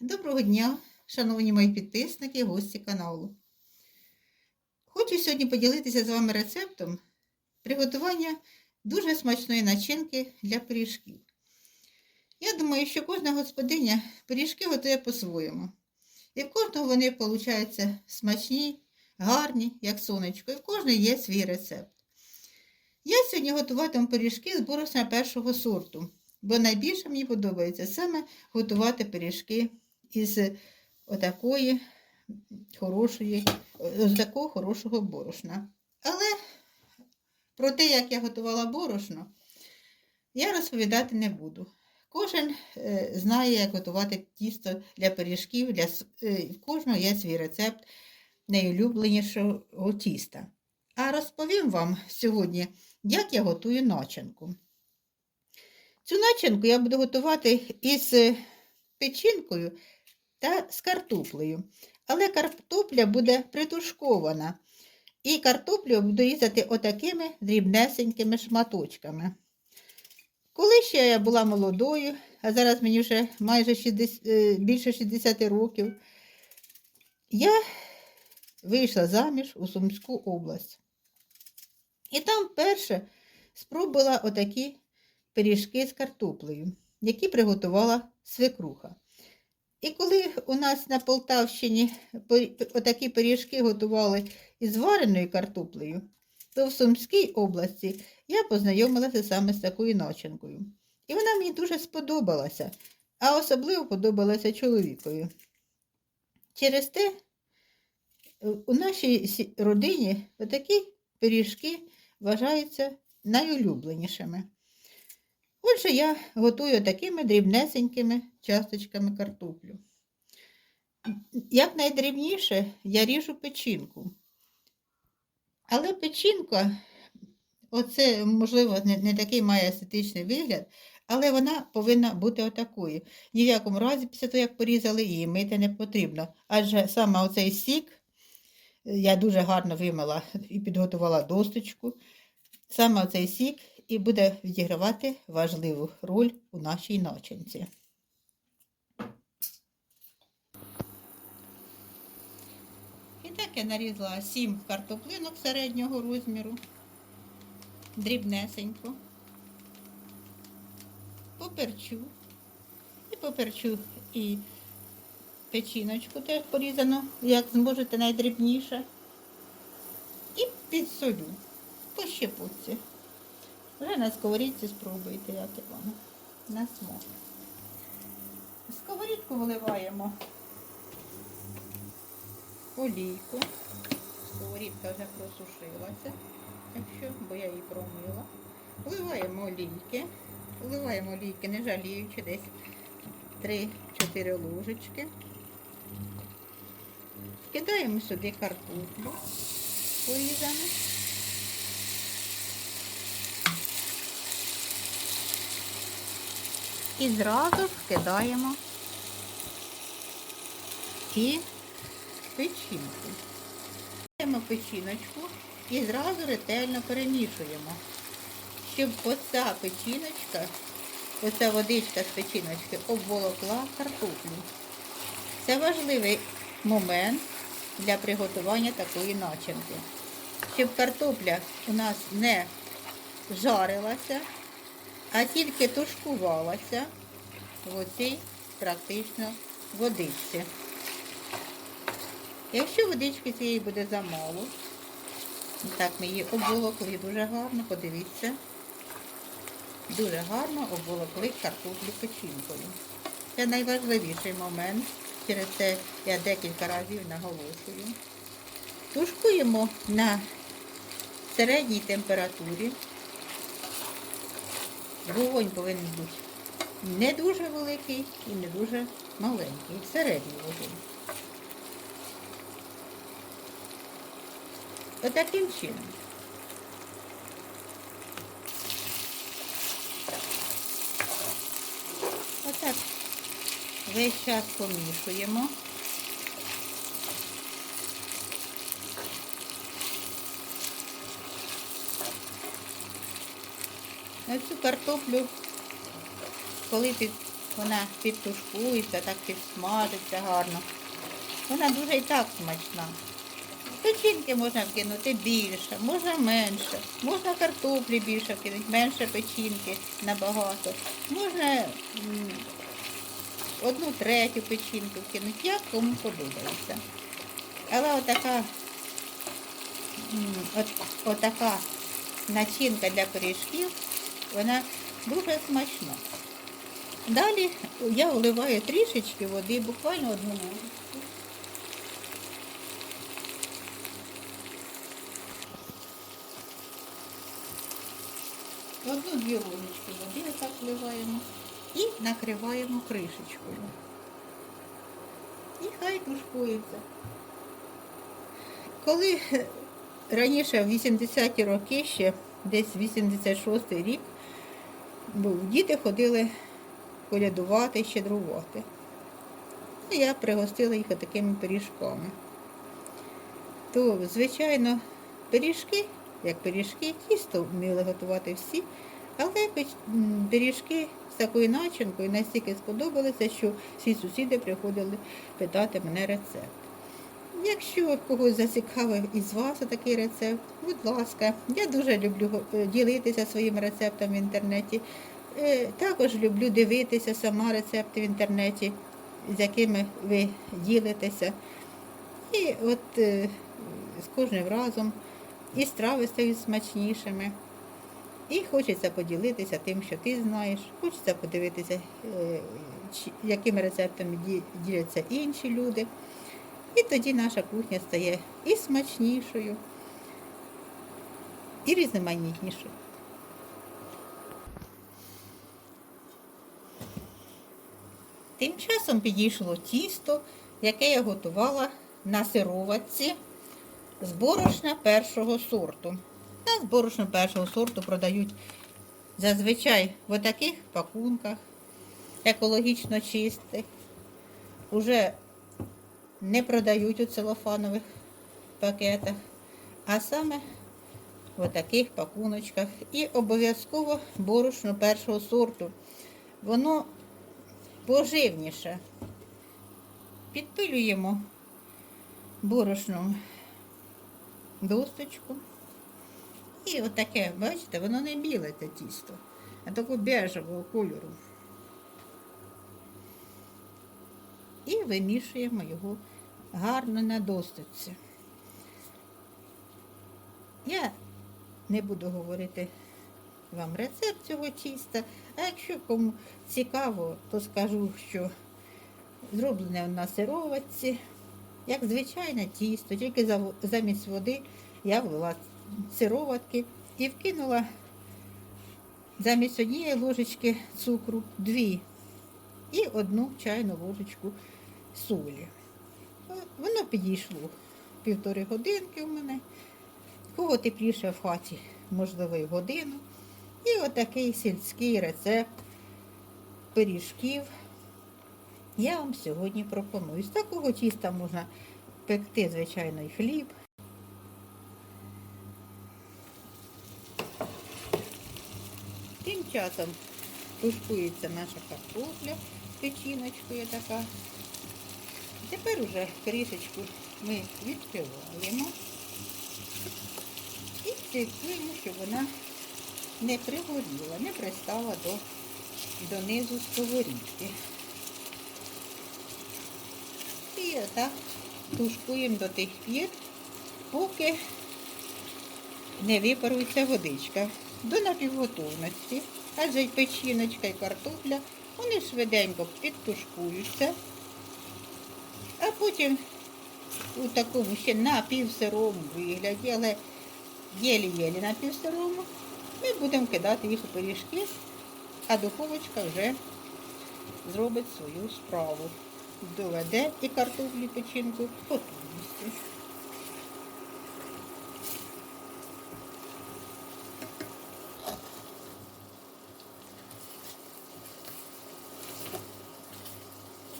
Доброго дня, шановні мої підписники і гості каналу. Хочу сьогодні поділитися з вами рецептом приготування дуже смачної начинки для пиріжків. Я думаю, що кожна господиня пиріжки готує по-своєму. І в кожного вони получаються смачні, гарні, як сонечко, і в кожної є свій рецепт. Я сьогодні готуватиму пиріжки з борошна першого сорту, бо найбільше мені подобається саме готувати пиріжки із отакої хорошої, з такого хорошого борошна. Але про те, як я готувала борошно, я розповідати не буду. Кожен е, знає, як готувати тісто для пиріжків, для, е, в кожного є свій рецепт найулюбленішого тіста. А розповім вам сьогодні, як я готую начинку. Цю начинку я буду готувати із печінкою та з картоплею. Але картопля буде притушкована. І картоплю буду різати отакими дрібнесенькими шматочками. Коли ще я була молодою, а зараз мені вже майже 60, е, більше 60 років, я вийшла заміж у Сумську область. І там перше спробувала отакі пиріжки з картоплею, які приготувала свекруха. І коли у нас на Полтавщині отакі пиріжки готували із вареною картоплею, то в Сумській області я познайомилася саме з такою начинкою. І вона мені дуже сподобалася, а особливо подобалася чоловікові. Через те е, у нашій родині отакі пиріжки вважаються найулюбленішими. Отже, я готую такими дрібнесенькими часточками картоплю. Як найдрібніше я ріжу печінку. Але печінка, оце, можливо, не, не такий має естетичний вигляд, але вона повинна бути отакою. Ні в якому разі, після того, як порізали, її мити не потрібно. Адже саме оцей сік е, я дуже гарно вимила і підготувала досточку. Саме оцей сік і буде відігравати важливу роль у нашій начинці. І так я нарізала 7 картоплинок середнього розміру, дрібнесенько, поперчу, і поперчу і печіночку теж порізано, як зможете найдрібніше, і підсолю по щепотці. Вже на сковорідці спробуйте, як і воно на смак. Сковорідку виливаємо олійку. Сковорідка вже просушилася, якщо, бо я її промила. Вливаємо олійки. Вливаємо олійки, не жаліючи, десь 3-4 ложечки. Кидаємо сюди картоплю порізану. І зразу вкидаємо і печінку. Кидаємо печіночку і зразу ретельно перемішуємо, щоб оця печіночка, оця водичка з печіночки обволокла картоплю. Це важливий момент для приготування такої начинки. Щоб картопля у нас не жарилася, а тільки тушкувалася в оцій практично водичці. Якщо водички цієї буде замало, так ми її обволокли дуже гарно, подивіться, дуже гарно обволокли картоплю печінкою. Це найважливіший момент, через це я декілька разів наголошую. Тушкуємо на середній температурі. Вогонь повинен бути не дуже великий і не дуже маленький. Середній вогонь. Отаким чином. Отак весь час помішуємо. На цю картоплю, коли під вона підтушкується, так підсмажиться гарно. Вона дуже і так смачна. Печінки можна вкинути більше, можна менше, можна картоплі більше вкинути, менше печінки набагато. Можна одну третю печінку вкинути, як кому подобається. Але отака, от, отака начинка для пиріжків, вона дуже смачна. Далі я вливаю трішечки води, буквально одну ложечку. Одну-дві ложечки води отак вливаємо і накриваємо кришечкою. І хай тушкується. Коли раніше, в 80-ті роки, ще десь 86-й рік, був, діти ходили колядувати, щедрувати. І я пригостила їх такими пиріжками. То, звичайно, пиріжки, як пиріжки, тісто вміли готувати всі, але пиріжки з такою начинкою настільки сподобалися, що всі сусіди приходили питати мене рецепт. Якщо когось зацікавив із вас такий рецепт, будь ласка, я дуже люблю е, ділитися своїм рецептом в інтернеті. Е, Також люблю дивитися сама рецепти в інтернеті, з якими ви ділитеся. І от е, з кожним разом і страви стають смачнішими. І хочеться поділитися тим, що ти знаєш. Хочеться подивитися, якими рецептами діляться інші люди. І тоді наша кухня стає і смачнішою, і різноманітнішою. Тим часом підійшло тісто, яке я готувала на сироватці з борошна першого сорту. На борошно першого сорту продають зазвичай в таких пакунках, екологічно чистих. Уже не продають у целофанових пакетах, а саме в таких пакуночках. І обов'язково борошно першого сорту. Воно поживніше. Підпилюємо борошном досточку. І отаке, бачите, воно не біле те тісто, а такого бежевого кольору. І вимішуємо його гарно на досточці. Я не буду говорити вам рецепт цього тіста, а якщо кому цікаво, то скажу, що зроблене на сироватці, як звичайне тісто, тільки замість води я влила сироватки і вкинула замість однієї ложечки цукру дві і одну чайну ложечку солі. Е, Воно підійшло півтори годинки у мене. Кого тепліше в хаті, можливо, і годину. І отакий сільський рецепт пиріжків я вам сьогодні пропоную. З такого тіста можна пекти, звичайно, і хліб. Тим часом тушкується наша картопля з печіночкою така. Тепер уже кришечку ми відкриваємо і слідкуємо, щоб вона не пригоріла, не пристала до, донизу сковорідки. І отак тушкуємо до тих пір, поки не випарується водичка до напівготовності. Адже й печіночка і картопля, вони швиденько підтушкуються, потім у такому ще напівсирому вигляді, але єлі-єлі напівсирому, ми будемо кидати їх у пиріжки, а духовочка вже зробить свою справу. Доведе і картоплю печінку готовності.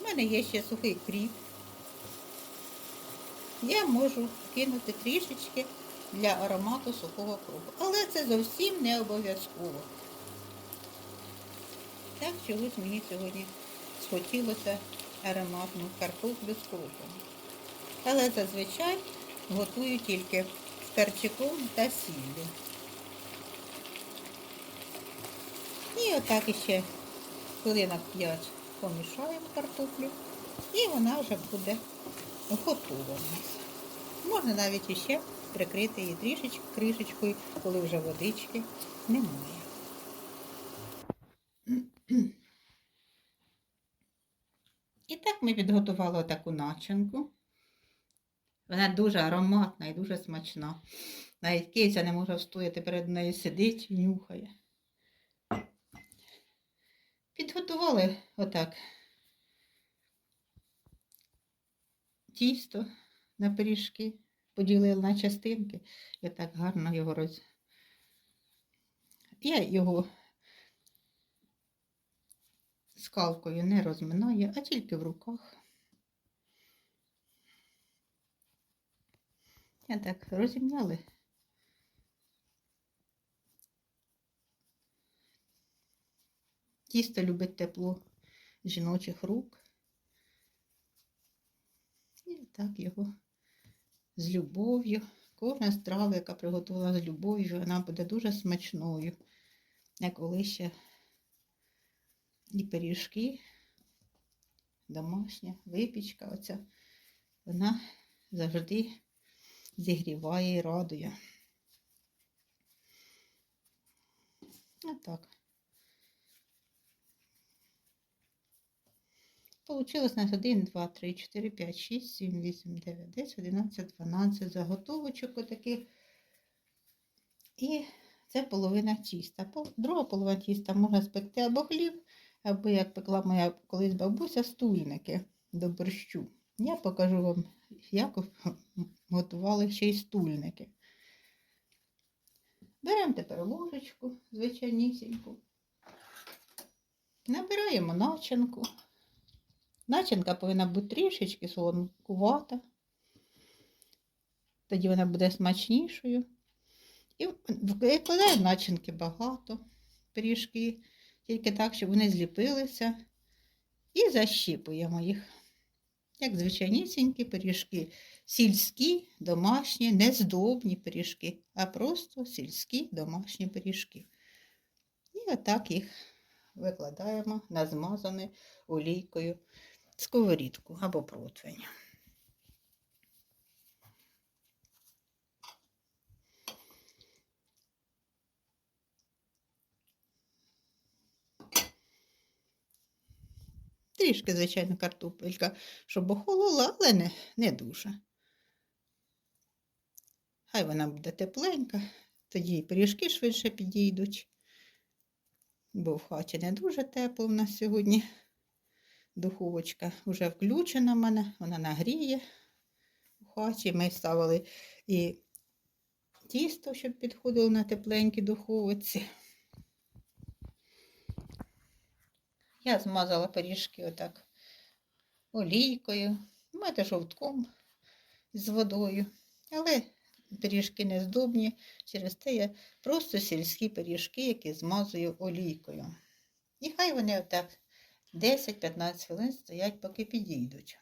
У мене є ще сухий кріп. Я можу кинути трішечки для аромату сухого кропу. Але це зовсім не обов'язково. Так чогось мені сьогодні схотілося ароматну картоплю з крупом. Але зазвичай готую тільки з перчиком та сіллю. І отак іще хвилинок 5 помішаємо картоплю. І вона вже буде готова. Можна навіть іще прикрити її трішечки кришечкою, коли вже водички немає. І так ми підготували таку начинку. Вона дуже ароматна і дуже смачна. Навіть киця не може встояти перед нею сидить і нюхає. Підготували отак тісто на пиріжки, поділили на частинки і так гарно його роз. Я його скалкою не розминаю, а тільки в руках. Я так розімняли. Тісто любить тепло жіночих рук. Так його з любов'ю. Кожна страва, яка приготувала з любов'ю, вона буде дуже смачною. Як коли ще і пиріжки, домашня випічка, оця, вона завжди зігріває і радує. Отак. Получилось у нас 1, 2, 3, 4, 5, 6, 7, 8, 9, 10, 11, 12 заготовочок отаких. І це половина тіста. Друга половина тіста можна спекти або хліб, або, як пекла моя колись бабуся, стульники до борщу. Я покажу вам, як готували ще й стульники. Беремо тепер ложечку звичайнісіньку. Набираємо начинку. Начинка повинна бути трішечки солонкувата. Тоді вона буде смачнішою. І вкладаємо начинки багато, пиріжки, тільки так, щоб вони зліпилися. І защіпуємо їх. Як звичайнісінькі пиріжки. Сільські, домашні, не здобні пиріжки, а просто сільські домашні пиріжки. І отак їх викладаємо на змазану олійкою сковорідку або противень. Трішки, звичайно, картопелька, щоб охолола, але не, не дуже. Хай вона буде тепленька, тоді і пиріжки швидше підійдуть, бо в хаті не дуже тепло в нас сьогодні. Духовочка вже включена в мене, вона нагріє у хаті. Ми ставили і тісто, щоб підходило на тепленькій духовиці. Я змазала пиріжки отак олійкою, мати жовтком з водою. Але пиріжки не здобні, через те я просто сільські пиріжки, які змазую олійкою. І хай вони отак 10-15 хвилин стоять, поки підійдуть.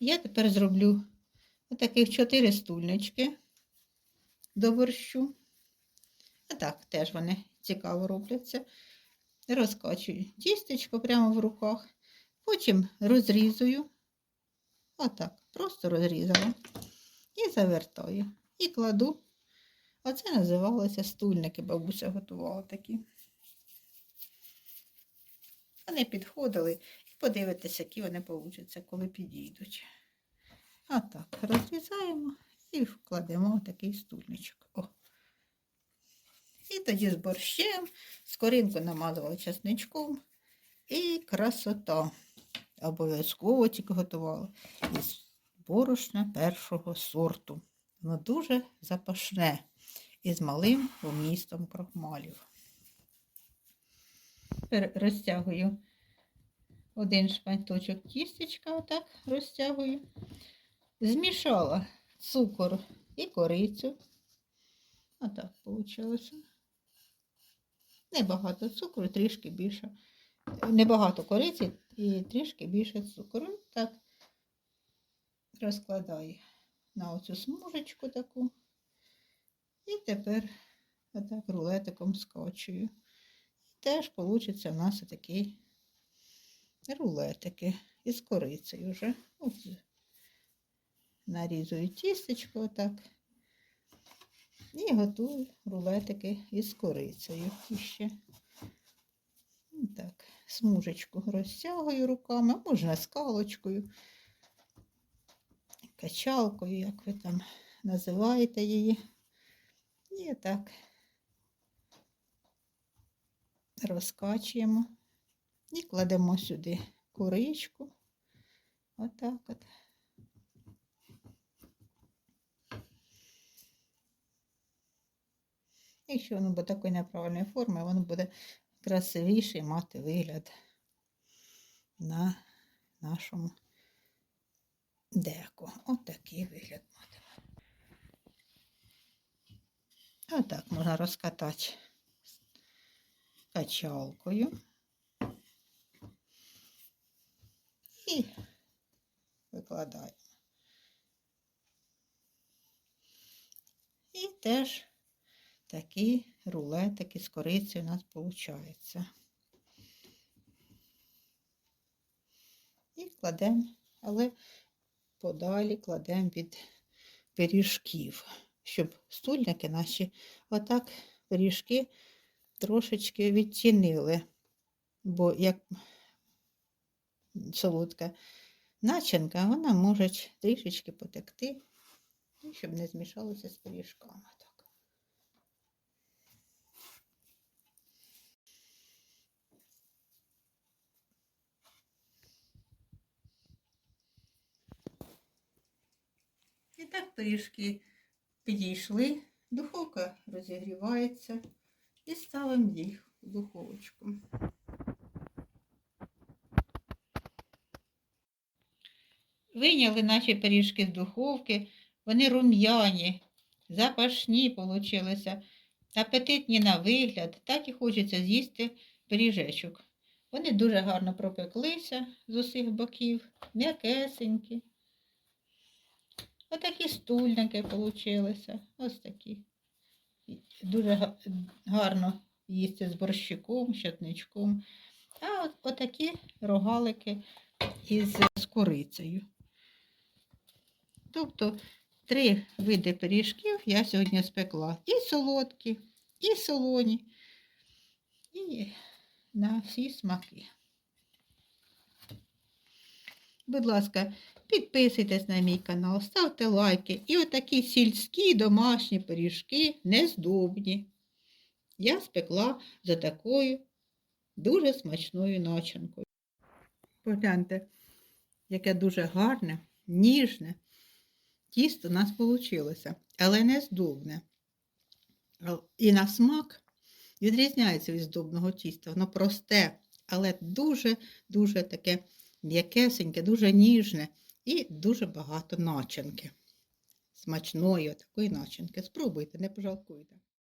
Я тепер зроблю отаких 4 стульнички до борщу. А так, теж вони цікаво робляться. Розкачую тістечко прямо в руках, потім розрізую. Отак, просто розрізала. І завертаю. І кладу. Оце називалося стульники, бабуся готувала такі. Вони підходили і подивитися, які вони получаться, коли підійдуть. Отак, розрізаємо і вкладемо такий стульничок. О. І тоді з борщем, скоринку намазувала чесничком і красота. Обов'язково тільки готувала із борошна першого сорту. Воно дуже запашне і з малим вмістом крохмалів. Тепер розтягую один шпанточок тістечка, отак розтягую. Змішала цукор і корицю. Отак вийшло. Небагато цукру, трішки більше. Небагато кориці і трішки більше цукру. Так розкладаю на оцю смужечку таку. І тепер отак рулетиком скочую. І Теж вийде у нас такий рулетики із корицею вже. От, нарізую тістечко отак. І готую рулетики із корицею іще. Так, смужечку розтягую руками, можна скалочкою, качалкою, як ви там називаєте її. І так розкачуємо і кладемо сюди куричку. Отак от. Якщо воно буде такої неправильної форми, воно буде красивіший мати вигляд на нашому деку. Отакий вигляд матиме. Отак можна розкатати качалкою. І викладаємо. І теж такі рулетики з корицею у нас виходить. І кладемо, але подалі кладемо від пиріжків, щоб стульники наші отак пиріжки трошечки відтінили, бо як солодка начинка, вона може трішечки потекти, щоб не змішалося з пиріжками. І так пиріжки підійшли, духовка розігрівається і ставимо їх в духовочку. Вийняли наші пиріжки з духовки, вони рум'яні, запашні получилися, апетитні на вигляд, так і хочеться з'їсти пиріжечок. Вони дуже гарно пропеклися з усіх боків, м'якесенькі. Отакі стульники получилися. Ось такі. Дуже гарно їсти з борщиком, щотничком. А от отакі рогалики із з корицею. Тобто три види пиріжків я сьогодні спекла. І солодкі, і солоні, і на всі смаки. Будь ласка, підписуйтесь на мій канал, ставте лайки. І отакі сільські домашні пиріжки нездобні. Я спекла за такою дуже смачною начинкою. Погляньте, яке дуже гарне, ніжне тісто у нас вийшло, але не здобне. І на смак відрізняється від здобного тіста. Воно просте, але дуже-дуже таке м'якесеньке, дуже ніжне і дуже багато начинки. Смачної такої начинки. Спробуйте, не пожалкуйте.